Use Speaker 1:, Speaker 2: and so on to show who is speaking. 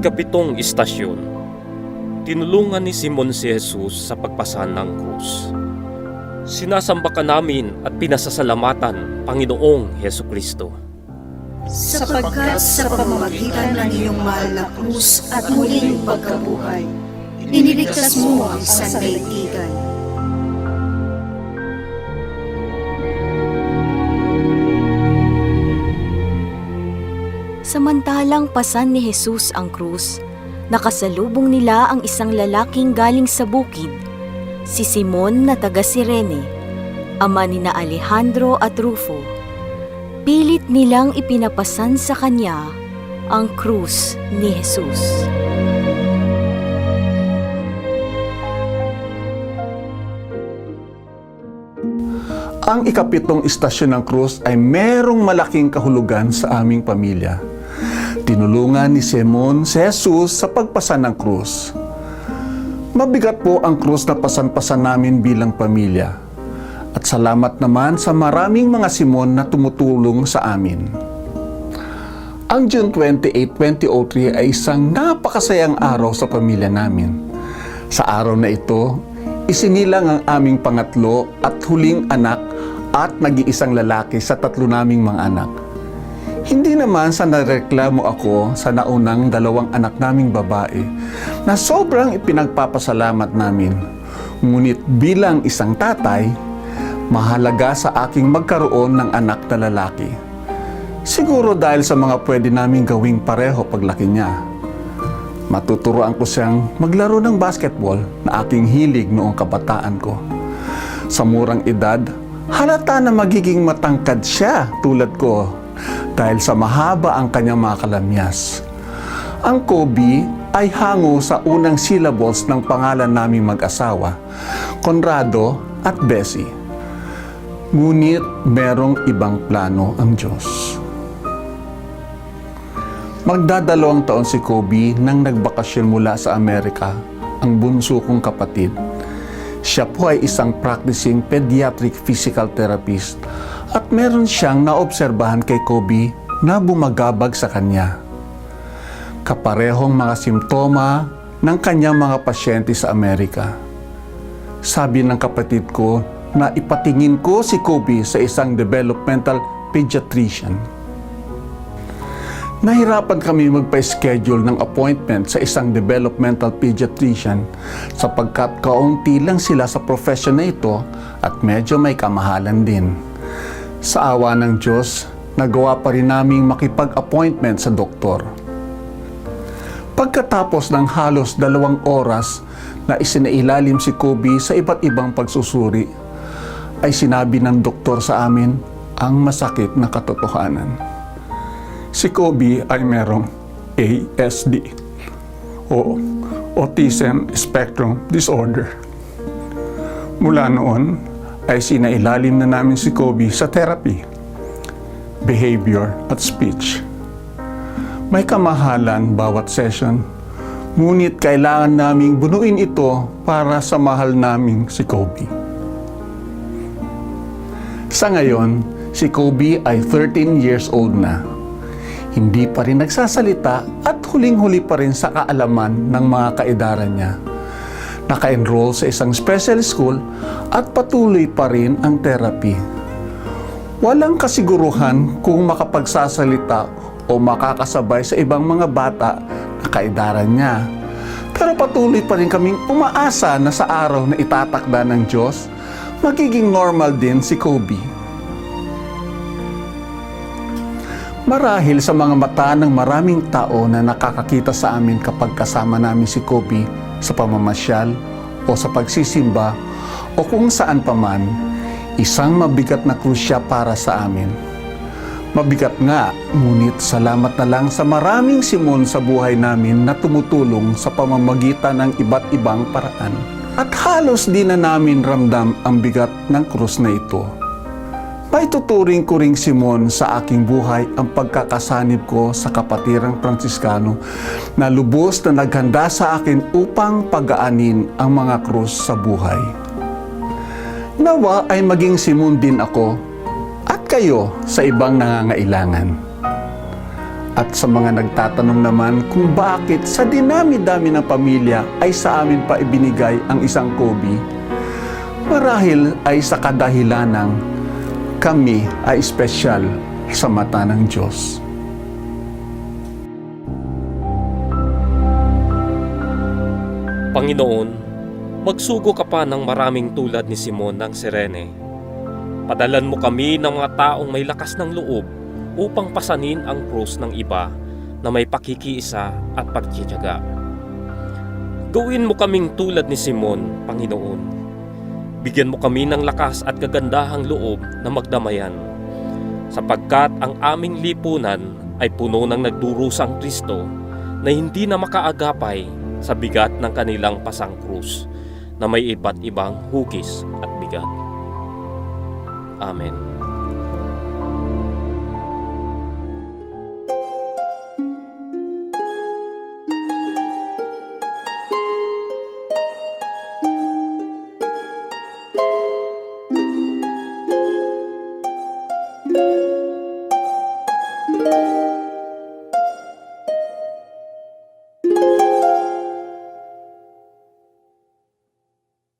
Speaker 1: Ikapitong istasyon. Tinulungan ni Simon si Jesus sa pagpasan ng krus. Sinasamba ka namin at pinasasalamatan, Panginoong Heso Kristo.
Speaker 2: sapagkat sa pamamagitan ng iyong mahal na krus at muling pagkabuhay, iniligtas mo ang sandaigdigan.
Speaker 3: Samantalang pasan ni Jesus ang krus, nakasalubong nila ang isang lalaking galing sa bukid, si Simon na taga Sirene, ama ni na Alejandro at Rufo. Pilit nilang ipinapasan sa kanya ang krus ni Jesus.
Speaker 4: Ang ikapitong istasyon ng krus ay merong malaking kahulugan sa aming pamilya. Tinulungan ni Simon si Jesus sa pagpasan ng krus. Mabigat po ang krus na pasan-pasan namin bilang pamilya. At salamat naman sa maraming mga Simon na tumutulong sa amin. Ang June 28, 2003 ay isang napakasayang araw sa pamilya namin. Sa araw na ito, isinilang ang aming pangatlo at huling anak at nag-iisang lalaki sa tatlo naming mga anak. Hindi naman sa nareklamo ako sa naunang dalawang anak naming babae na sobrang ipinagpapasalamat namin. Ngunit bilang isang tatay, mahalaga sa aking magkaroon ng anak na lalaki. Siguro dahil sa mga pwede naming gawing pareho paglaki niya. Matuturoan ko siyang maglaro ng basketball na aking hilig noong kabataan ko. Sa murang edad, halata na magiging matangkad siya tulad ko dahil sa mahaba ang kanyang mga kalamyas. Ang Kobe ay hango sa unang syllables ng pangalan naming mag-asawa, Conrado at Bessie. Ngunit merong ibang plano ang Diyos. Magdadalawang taon si Kobe nang nagbakasyon mula sa Amerika, ang bunso kong kapatid. Siya po ay isang practicing pediatric physical therapist at meron siyang naobserbahan kay Kobe na bumagabag sa kanya. Kaparehong mga simptoma ng kanyang mga pasyente sa Amerika. Sabi ng kapatid ko na ipatingin ko si Kobe sa isang developmental pediatrician. Nahirapan kami magpa-schedule ng appointment sa isang developmental pediatrician sapagkat kaunti lang sila sa profession na ito at medyo may kamahalan din. Sa awa ng Diyos, nagawa pa rin naming makipag-appointment sa doktor. Pagkatapos ng halos dalawang oras na isinailalim si Kobe sa iba't ibang pagsusuri, ay sinabi ng doktor sa amin ang masakit na katotohanan si Kobe ay merong ASD o Autism Spectrum Disorder. Mula noon ay sinailalim na namin si Kobe sa therapy, behavior at speech. May kamahalan bawat session, ngunit kailangan naming bunuin ito para sa mahal naming si Kobe. Sa ngayon, si Kobe ay 13 years old na hindi pa rin nagsasalita at huling-huli pa rin sa kaalaman ng mga kaedaran niya. Naka-enroll sa isang special school at patuloy pa rin ang therapy. Walang kasiguruhan kung makapagsasalita o makakasabay sa ibang mga bata na kaedaran niya. Pero patuloy pa rin kaming umaasa na sa araw na itatakda ng Diyos, magiging normal din si Kobe. Marahil sa mga mata ng maraming tao na nakakakita sa amin kapag kasama namin si Kobe sa pamamasyal o sa pagsisimba o kung saan paman, isang mabigat na krus siya para sa amin. Mabigat nga, ngunit salamat na lang sa maraming simon sa buhay namin na tumutulong sa pamamagitan ng iba't ibang paraan. At halos di na namin ramdam ang bigat ng krus na ito. Maituturing ko ring Simon sa aking buhay ang pagkakasanib ko sa kapatirang Pransiskano na lubos na naghanda sa akin upang pagaanin ang mga krus sa buhay. Nawa ay maging Simon din ako at kayo sa ibang nangangailangan. At sa mga nagtatanong naman kung bakit sa dinami-dami ng pamilya ay sa amin pa ibinigay ang isang kobi, marahil ay sa kadahilanang kami ay espesyal sa mata ng Diyos.
Speaker 1: Panginoon, magsugo ka pa ng maraming tulad ni Simon ng Sirene. Padalan mo kami ng mga taong may lakas ng loob upang pasanin ang krus ng iba na may pakikiisa at pagtitiyaga. Gawin mo kaming tulad ni Simon, Panginoon. Bigyan mo kami ng lakas at kagandahang loob na magdamayan, sapagkat ang aming lipunan ay puno ng nagdurusang Kristo na hindi na makaagapay sa bigat ng kanilang pasang krus na may iba't ibang hugis at bigat. Amen.